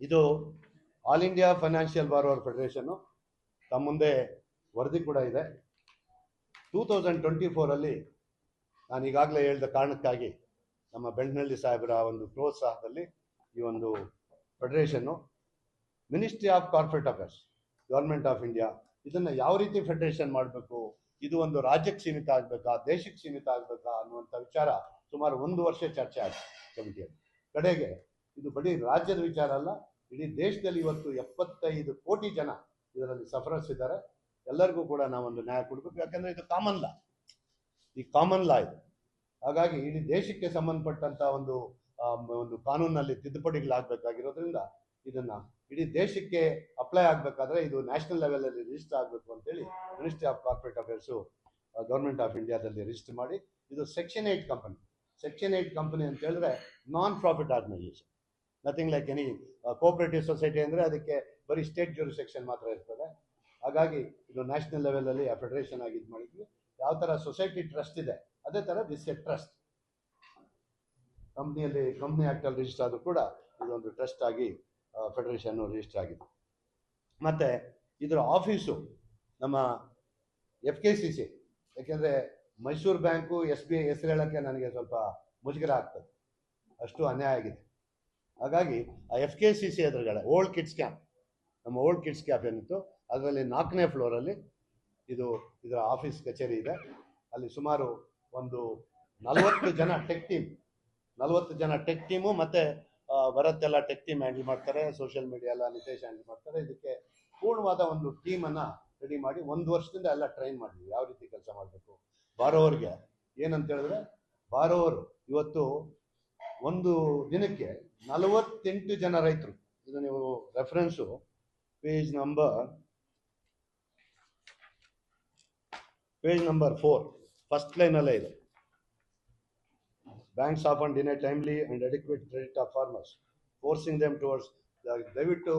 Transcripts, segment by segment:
ಇದು all India financial borrower ಫೆಡರೇಷನ್ನು ತಮ್ಮ ಮುಂದೆ ವರದಿ ಕೂಡ ಇದೆ. ಟೂ ತೌಸಂಡ್ ಟ್ವೆಂಟಿ ಫೋರಲ್ಲಿ ನಾನು ಈಗಾಗಲೇ ಹೇಳಿದ ಕಾರಣಕ್ಕಾಗಿ ನಮ್ಮ ಬೆಳ್ನಳ್ಳಿ ಸಾಹೇಬರ ಒಂದು ಪ್ರೋತ್ಸಾಹದಲ್ಲಿ ಈ ಒಂದು ಫೆಡರೇಷನ್ನು ministry of corporate affairs government of India ಇದನ್ನು ಯಾವ ರೀತಿ ಫೆಡರೇಷನ್ ಮಾಡಬೇಕು, ಇದು ಒಂದು ರಾಜ್ಯಕ್ಕೆ ಸೀಮಿತ ಆಗಬೇಕಾ, ದೇಶಕ್ಕೆ ಸೀಮಿತ ಆಗಬೇಕಾ ಅನ್ನುವಂಥ ವಿಚಾರ ಸುಮಾರು ಒಂದು ವರ್ಷ ಚರ್ಚೆ ಆಯಿತು ಕಮಿಟಿಯಲ್ಲಿ ಕಡೆಗೆ ಇದು ಬರೀ ರಾಜ್ಯದ ವಿಚಾರ ಅಲ್ಲ, ಇಡೀ ದೇಶದಲ್ಲಿ ಇವತ್ತು ಎಪ್ಪತ್ತೈದು ಕೋಟಿ ಜನ ಇದರಲ್ಲಿ ಸಫರಸ್ ಇದ್ದಾರೆ ಎಲ್ಲರಿಗೂ ಕೂಡ ನಾವೊಂದು ನ್ಯಾಯ ಕೊಡಬೇಕು. ಯಾಕಂದ್ರೆ ಇದು ಕಾಮನ್ ಲಾ ಈ ಕಾಮನ್ ಲಾ ಇದು. ಹಾಗಾಗಿ ಇಡೀ ದೇಶಕ್ಕೆ ಸಂಬಂಧಪಟ್ಟಂತ ಒಂದು ಒಂದು ಕಾನೂನಲ್ಲಿ ತಿದ್ದುಪಡಿಗಳಾಗಬೇಕಾಗಿರೋದ್ರಿಂದ ಇದನ್ನ ಇಡೀ ದೇಶಕ್ಕೆ ಅಪ್ಲೈ ಆಗಬೇಕಾದ್ರೆ ಇದು ನ್ಯಾಷನಲ್ ಲೆವೆಲಲ್ಲಿ ರಿಜಿಸ್ಟರ್ ಆಗಬೇಕು ಅಂತೇಳಿ ministry of corporate affairs government of ಇಂಡಿಯಾದಲ್ಲಿ ರಿಜಿಸ್ಟರ್ ಮಾಡಿ, ಇದು section eight company section eight company ಅಂತ ಹೇಳಿದ್ರೆ non profit organisation nothing like any cooperative society ಅಂದರೆ ಅದಕ್ಕೆ ಬರೀ ಸ್ಟೇಟ್ ಸೆಕ್ಷನ್ ಮಾತ್ರ ಇರ್ತದೆ. ಹಾಗಾಗಿ ಇದು ನ್ಯಾಷನಲ್ ಲೆವೆಲಲ್ಲಿ ಆ ಫೆಡರೇಷನ್ ಆಗಿ ಇದು ಮಾಡಿದ್ವಿ. ಯಾವ ಥರ ಸೊಸೈಟಿ ಟ್ರಸ್ಟ್ ಇದೆ, ಅದೇ ಥರ ದಿಸ್ ಎ ಟ್ರಸ್ಟ್ ಕಂಪ್ನಿಯಲ್ಲಿ ಕಂಪ್ನಿ ಆ್ಯಕ್ಟಲ್ಲಿ ರಿಜಿಸ್ಟರ್ ಆದರೂ ಕೂಡ ಇದೊಂದು ಟ್ರಸ್ಟ್ ಆಗಿ ಫೆಡರೇಷನ್ ರಿಜಿಸ್ಟರ್ ಆಗಿದೆ. ಮತ್ತು ಇದರ ಆಫೀಸು ನಮ್ಮ ಎಫ್ ಕೆ ಸಿ ಸಿ ಯಾಕೆಂದರೆ Mysuru bank S B I ಹೆಸರು ಹೇಳೋಕ್ಕೆ ನನಗೆ ಸ್ವಲ್ಪ ಮುಜುಗರ ಆಗ್ತದೆ. ಅಷ್ಟು ಅನ್ಯಾಯ ಆಗಿದೆ. ಹಾಗಾಗಿ ಆ ಎಫ್ ಕೆ ಸಿ ಸಿ ಎದುರುಗಡೆ ಓಲ್ಡ್ ಕಿಡ್ಸ್ ಕ್ಯಾಂಪ್ ನಮ್ಮ ಓಲ್ಡ್ ಕಿಡ್ಸ್ ಕ್ಯಾಂಪ್ ಏನಿತ್ತು, ಅದರಲ್ಲಿ ನಾಲ್ಕನೇ ಫ್ಲೋರಲ್ಲಿ ಇದು ಇದರ ಆಫೀಸ್ ಕಚೇರಿ ಇದೆ. ಅಲ್ಲಿ ಸುಮಾರು ಒಂದು ನಲವತ್ತು ಜನ ಟೆಕ್ ಟೀಮ್ ನಲವತ್ತು ಜನ ಟೆಕ್ ಟೀಮು ಮತ್ತು ಬರತ್ತೆಲ್ಲ ಟೆಕ್ ಟೀಮ್ ಹ್ಯಾಂಡಲ್ ಮಾಡ್ತಾರೆ ಸೋಷಿಯಲ್ ಮೀಡಿಯಾ ಎಲ್ಲ ನಿತೇಶ್ ಹ್ಯಾಂಡಲ್ ಮಾಡ್ತಾರೆ. ಇದಕ್ಕೆ ಪೂರ್ಣವಾದ ಒಂದು ಟೀಮನ್ನು ರೆಡಿ ಮಾಡಿ ಒಂದು ವರ್ಷದಿಂದ ಎಲ್ಲ ಟ್ರೈನ್ ಮಾಡಿದ್ವಿ ಯಾವ ರೀತಿ ಕೆಲಸ ಮಾಡಬೇಕು? ಬಾರೋವರ್ಗೆ ಏನಂತ ಹೇಳಿದ್ರೆ ಬಾರೋವರು ಇವತ್ತು ಒಂದು ದಿನಕ್ಕೆ ನಲವತ್ತೆಂಟು ಜನ ರೈತರು. ಇದು ನೀವು reference page number page number four first ಲೈನಲ್ಲೇ ಇದೆ. Banks of and a timely and adequate credit of farmers forcing them towards ದಯವಿಟ್ಟು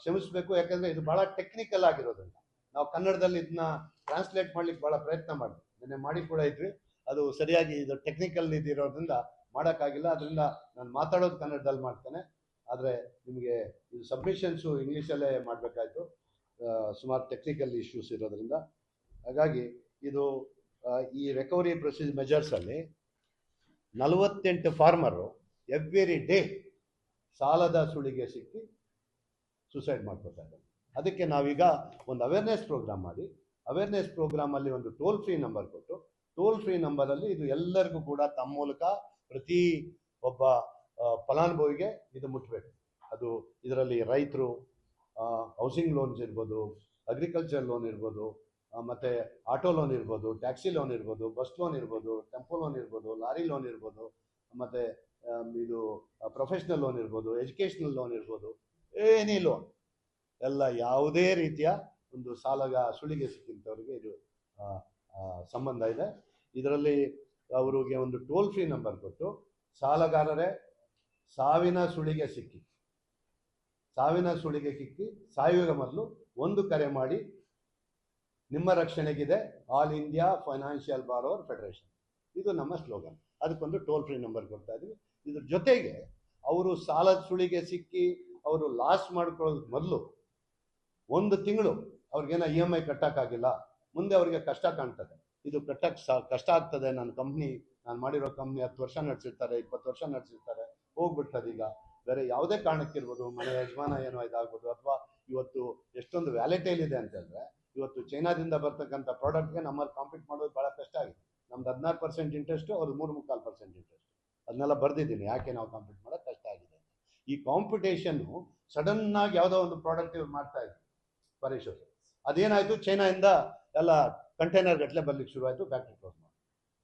ಕ್ಷಮಿಸಬೇಕು. ಯಾಕಂದ್ರೆ ಇದು ಬಹಳ ಟೆಕ್ನಿಕಲ್ ಆಗಿರೋದ್ರಿಂದ. ನಾವು ಕನ್ನಡದಲ್ಲಿ ಇದನ್ನ ಟ್ರಾನ್ಸ್ಲೇಟ್ ಮಾಡ್ಲಿಕ್ಕೆ ಬಹಳ ಪ್ರಯತ್ನ ಮಾಡಿದ್ವಿ ನಿನ್ನೆ ಮಾಡಿ ಕೂಡ ಇದ್ವಿ. ಅದು ಸರಿಯಾಗಿ ಇದು ಟೆಕ್ನಿಕಲ್ ಇದಿರೋದ್ರಿಂದ ಮಾಡೋಕ್ಕಾಗಿಲ್ಲ. ಅದರಿಂದ ನಾನು ಮಾತಾಡೋದು ಕನ್ನಡದಲ್ಲಿ ಮಾಡ್ತೇನೆ. ಆದರೆ ನಿಮಗೆ ಇದು ಸಬ್ಮಿಷನ್ಸು ಇಂಗ್ಲೀಷಲ್ಲೇ ಮಾಡಬೇಕಾಯಿತು. ಸುಮಾರು ಟೆಕ್ನಿಕಲ್ ಇಶ್ಯೂಸ್ ಇರೋದ್ರಿಂದ. ಹಾಗಾಗಿ ಇದು ಈ ರೆಕವರಿ ಪ್ರೊಸೀಜ್ ಮೆಜರ್ಸಲ್ಲಿ ನಲವತ್ತೆಂಟು ಫಾರ್ಮರು ಎವ್ರಿ ಡೇ ಸಾಲದ ಸುಳಿಗೆ ಸಿಕ್ಕಿ ಸುಸೈಡ್ ಮಾಡ್ಕೊತಾ ಅದಕ್ಕೆ ನಾವೀಗ ಒಂದು ಅವೇರ್ನೆಸ್ ಪ್ರೋಗ್ರಾಮ್ ಮಾಡಿ. ಅವೇರ್ನೆಸ್ ಪ್ರೋಗ್ರಾಮಲ್ಲಿ ಒಂದು ಟೋಲ್ ಫ್ರೀ ನಂಬರ್ ಕೊಟ್ಟು ಟೋಲ್ ಫ್ರೀ ನಂಬರಲ್ಲಿ ಇದು ಎಲ್ಲರಿಗೂ ಕೂಡ ತಮ್ಮ ಮೂಲಕ ಪ್ರತಿ ಒಬ್ಬ ಫಲಾನುಭವಿಗೆ ಇದು ಮುಟ್ಟಬೇಕು ಅದು ಇದರಲ್ಲಿ ರೈತರು ಹೌಸಿಂಗ್ ಲೋನ್ಸ್ ಇರ್ಬೋದು ಅಗ್ರಿಕಲ್ಚರ್ ಲೋನ್ ಇರ್ಬೋದು ಮತ್ತು ಆಟೋ ಲೋನ್ ಇರ್ಬೋದು ಟ್ಯಾಕ್ಸಿ ಲೋನ್ ಇರ್ಬೋದು ಬಸ್ ಲೋನ್ ಇರ್ಬೋದು ಟೆಂಪೋ ಲೋನ್ ಇರ್ಬೋದು, ಲಾರಿ ಲೋನ್ ಇರ್ಬೋದು, ಮತ್ತು ಇದು ಪ್ರೊಫೆಷ್ನಲ್ ಲೋನ್ ಇರ್ಬೋದು ಎಜುಕೇಷನಲ್ ಲೋನ್ ಇರ್ಬೋದು, ಏನಿ ಲೋನ್ ಎಲ್ಲ ಯಾವುದೇ ರೀತಿಯ ಒಂದು ಸಾಲಗ ಸುಳಿಗೆ ಸಿಕ್ಕಿಂತವ್ರಿಗೆ ಇದು ಸಂಬಂಧ ಇದೆ. ಇದರಲ್ಲಿ ಅವರಿಗೆ ಒಂದು ಟೋಲ್ ಫ್ರೀ ನಂಬರ್ ಕೊಟ್ಟು ಸಾಲಗಾರರೇ, ಸಾವಿನ ಸುಳಿಗೆ ಸಿಕ್ಕಿ. ಸಾವಿನ ಸುಳಿಗೆ ಸಿಕ್ಕಿ ಸಾಯುವ ಮೊದಲು ಒಂದು ಕರೆ ಮಾಡಿ, ನಿಮ್ಮ ರಕ್ಷಣೆಗಿದೆ all India financial borrower federation ಇದು ನಮ್ಮ ಸ್ಲೋಗನ್ ಅದಕ್ಕೊಂದು ಟೋಲ್ ಫ್ರೀ ನಂಬರ್ ಕೊಡ್ತಾ ಇದ್ವಿ. ಇದ್ರ ಜೊತೆಗೆ ಅವರು ಸಾಲದ ಸುಳಿಗೆ ಸಿಕ್ಕಿ, ಅವರು ಲಾಸ್ ಮಾಡ್ಕೊಳ್ಳೋದಕ್ಕೆ ಮೊದಲು ಒಂದು ತಿಂಗಳು ಅವ್ರಿಗೇನೋ ಇ ಎಂ ಐ ಕಟ್ಟೋಕ್ಕಾಗಿಲ್ಲ ಮುಂದೆ ಅವ್ರಿಗೆ ಕಷ್ಟ ಕಾಣ್ತದೆ. ಇದು ಕಟ್ಟಕ್ಕೆ ಕಷ್ಟ ಆಗ್ತದೆ. ನನ್ನ ಕಂಪ್ನಿ ನಾನು ಮಾಡಿರೋ ಕಂಪ್ನಿ ಹತ್ತು ವರ್ಷ ನಡೆಸಿರ್ತಾರೆ, ಇಪ್ಪತ್ತು ವರ್ಷ ನಡೆಸಿರ್ತಾರೆ. ಹೋಗ್ಬಿಡ್ತದೆ ಈಗ. ಬೇರೆ ಯಾವುದೇ ಕಾರಣಕ್ಕಿರ್ಬೋದು, ಮನೆ ಯಜಮಾನ ಏನೋ ಇದಾಗ್ಬೋದು, ಅಥವಾ ಇವತ್ತು ಎಷ್ಟೊಂದು ವ್ಯಾಲೆಟೈಲ್ ಇದೆ ಅಂತ ಇವತ್ತು ಚೈನಾದಿಂದ ಬರ್ತಕ್ಕಂಥ ಪ್ರಾಡಕ್ಟ್ಗೆ ನಮ್ಮಲ್ಲಿ ಕಾಂಪೀಟ್ ಮಾಡೋದು ಭಾಳ ಕಷ್ಟ ಆಗಿದೆ. ನಮ್ದು ಹದಿನಾರು ಪರ್ಸೆಂಟ್ ಇಂಟ್ರೆಸ್ಟು ಅವ್ರದ್ದು ಮೂರು ಮುಕ್ಕಾಲು ಪರ್ಸೆಂಟ್ ಇಂಟ್ರೆಸ್ಟ್ ಅದನ್ನೆಲ್ಲ ಬರ್ದಿದ್ದೀನಿ. ಯಾಕೆ ನಾವು ಕಾಂಪೀಟ್ ಮಾಡೋದು ಕಷ್ಟ ಆಗಿದೆ ಈ ಕಾಂಪಿಟೇಷನ್ನು ಸಡನ್ ಆಗಿ ಯಾವುದೋ ಒಂದು ಪ್ರಾಡಕ್ಟ್ ಮಾಡ್ತಾ ಇದ್ರು, ಪರೇಶ್ ಅದೇನಾಯಿತು? ಚೈನಾದಿಂದ ಎಲ್ಲ ಕಂಟೈನರ್ ಗಟ್ಟಲೆ ಬರ್ಲಿಕ್ಕೆ ಶುರುವಾಯಿತು ಫ್ಯಾಕ್ಟ್ರಿ ಕ್ಲೋಸ್ ಮಾಡಿ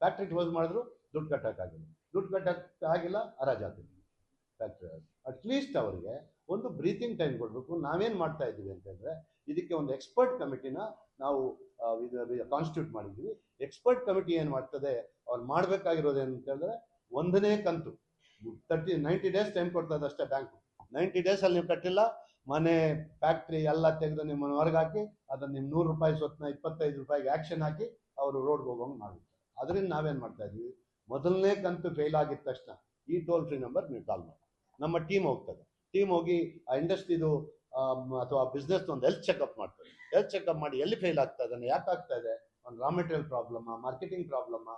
ಫ್ಯಾಕ್ಟ್ರಿ ಕ್ಲೋಸ್ ಮಾಡಿದ್ರು, ದುಡ್ಡು ಕಟ್ಟೋಕ್ಕಾಗಿಲ್ಲ. ದುಡ್ಡು ಕಟ್ಟಕ್ಕೆ ಆಗಿಲ್ಲ ಹರಾಜಾಗ್ತಿದೆ ಫ್ಯಾಕ್ಟ್ರಿ ಅಟ್ಲೀಸ್ಟ್ ಅವರಿಗೆ ಒಂದು ಬ್ರೀತಿಂಗ್ ಟೈಮ್ ಕೊಡಬೇಕು. ನಾವೇನು ಮಾಡ್ತಾ ಇದ್ದೀವಿ ಅಂತಂದರೆ ಇದಕ್ಕೆ ಒಂದು ಎಕ್ಸ್ಪರ್ಟ್ ಕಮಿಟಿನ ನಾವು ಕಾನ್ಸ್ಟಿಟ್ಯೂಟ್ ಮಾಡಿದ್ವಿ ಎಕ್ಸ್ಪರ್ಟ್ ಕಮಿಟಿ ಏನು ಮಾಡ್ತದೆ, ಅವ್ರು ಮಾಡಬೇಕಾಗಿರೋದು ಏನು ಅಂತ ಹೇಳಿದ್ರೆ, ಒಂದನೇ ಕಂತು. ತರ್ಟಿ ನೈಂಟಿ ಡೇಸ್ ಟೈಮ್ ಕೊಡ್ತದೆ ಅಷ್ಟೇ ಬ್ಯಾಂಕು ನೈಂಟಿ ಅಲ್ಲಿ ನೀವು ಕಟ್ಟಿಲ್ಲ, ಮನೆ ಫ್ಯಾಕ್ಟ್ರಿ ಎಲ್ಲ ತೆಗೆದು ನಿಮ್ಮನ್ನು ಹೊರಗೆ ಹಾಕಿ, ಅದನ್ನು ನಿಮ್ಮ ನೂರು ರೂಪಾಯಿ ಸ್ವತ್ನ, ಇಪ್ಪತ್ತೈದು ರೂಪಾಯಿಗೆ ಆಕ್ಷನ್ ಹಾಕಿ ಅವರು ರೋಡ್ಗೆ ಹೋಗೋಂಗೆ ಮಾಡಿದ್ರು ಅದರಿಂದ ನಾವೇನು ಮಾಡ್ತಾ ಇದ್ವಿ? ಮೊದಲನೇ ಕಂತು ಫೇಲ್ ಆಗಿದ ತಕ್ಷಣ ಈ ಟೋಲ್ ಫ್ರೀ ನಂಬರ್ ನೀವು ಕಾಲ್ ಮಾಡಿ. ನಮ್ಮ ಟೀಮ್ ಹೋಗ್ತದೆ. ಟೀಮ್ ಹೋಗಿ ಆ ಇಂಡಸ್ಟ್ರಿದು ಅಥವಾ ಬಿಸ್ನೆಸ್ ಒಂದು ಹೆಲ್ತ್ ಚೆಕಪ್ ಮಾಡ್ತಾರೆ ಹೆಲ್ತ್ ಚೆಕಪ್ ಮಾಡಿ ಎಲ್ಲಿ ಫೇಲ್ ಆಗ್ತಾ ಇದೆ, ಯಾಕೆ ಆಗ್ತಾ ಇದೆ? ಒಂದು ರಾ ಮೆಟೀರಿಯಲ್ ಪ್ರಾಬ್ಲಮ್ ಮಾರ್ಕೆಟಿಂಗ್ ಪ್ರಾಬ್ಲಮ್ಮ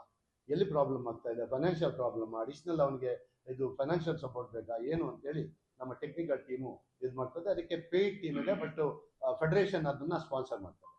ಎಲ್ಲಿ ಪ್ರಾಬ್ಲಮ್ ಆಗ್ತಾ ಇದೆ? ಫೈನಾನ್ಷಿಯಲ್ ಪ್ರಾಬ್ಲಮ್ ಅಡಿಷ್ನಲ್ ಅವನಿಗೆ ಇದು ಫೈನಾನ್ಷಿಯಲ್ ಸಪೋರ್ಟ್ ಬೇಕಾ, ಏನು ಅಂತೇಳಿ ನಮ್ಮ ಟೆಕ್ನಿಕಲ್ ಟೀಮು ಇದು ಮಾಡ್ತದೆ. ಅದಕ್ಕೆ ಪೇಯ್ಡ್ ಟೀಮ್ ಇದೆ ಬಟ್ ಫೆಡರೇಷನ್ ಅದನ್ನ ಸ್ಪಾನ್ಸರ್ ಮಾಡ್ತಾರೆ.